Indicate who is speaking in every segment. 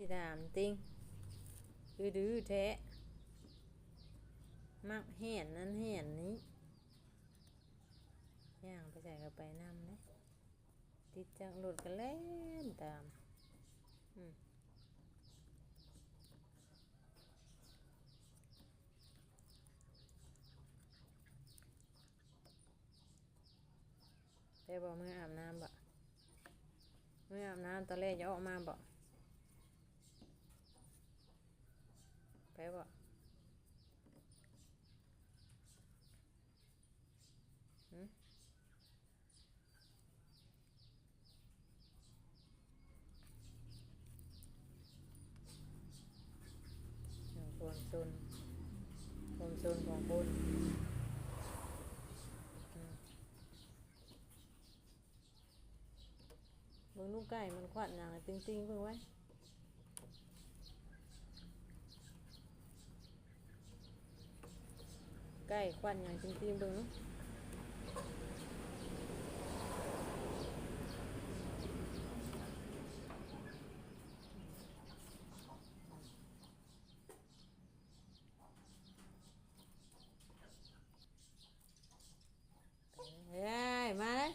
Speaker 1: สิถามติงคือดื้อแท้มักเห็นนั้นเห็นนี้ย่างไปใส่กับไปนำนะติดจังหลุดกันเล่นตามอืมได้บอกเมื่ออาบน้ำบ่มืออาบน้ำตอนแรกจะออกมาบ่ ไปบ่หืมความซนความซนของคนอืมเบิ่งลูกไก่มันขวัญอย่างติ้งติ้งๆเบิ่งไว้ ไก่ขวัญอย่างติ้งติ้งๆเบิ่งเฮ้ยมาเลย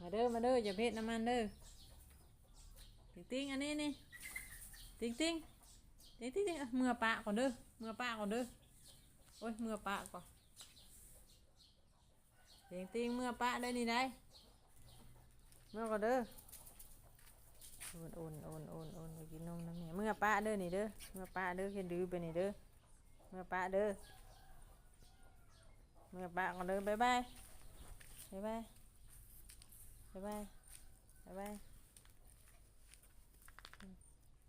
Speaker 1: มาเด้อมาเด้ออย่าเพชรน้ำมันเด้อติ๊งติ๊งอันนี้นี่ติ๊งติ๊งติ๊งติ๊งติ๊งอ่อปะก่อนเด้อเมื่อปะก่อนเด้อ โอ้ยมือปะก่อนติ๊งติ๊งมือปะได้นี่ได้เมื่อก่อนเด้อโอนโอนโอนโอนโอนไปกินนมน้ำเนี่ยมือปะเด้อนี่เด้อเมื่อปะเด้อแค่ดื้อไปนี่เด้อเมื่อปะเด้อเมื่อปะก่อนเด้อบายบายบายบายบายบายบายบาย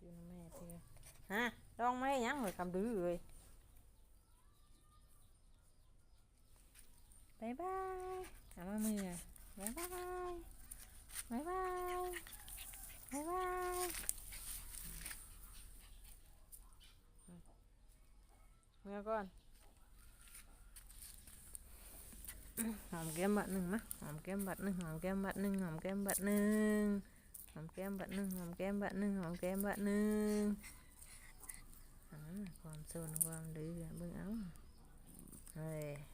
Speaker 1: อยู่นะแม่เธอฮะดองไม่ยังเหรอคำดื้อเลยบายบายเอามามือบายบายบายบาย บายบายอืมเมื่อก่อนหอมแก้มบัดหนึ่งมะหอมแก้มบัดหนึ่งหอมแก้มบัดหนึ่งหอมแก้มบัดหนึ่งหอมแก้มบัดหนึ่งหอมแก้มบัดหนึ่งหอมแก้มบัดหนึ่งอ่าความโซนความดื้อเบิ่งเอาเฮ้ยแ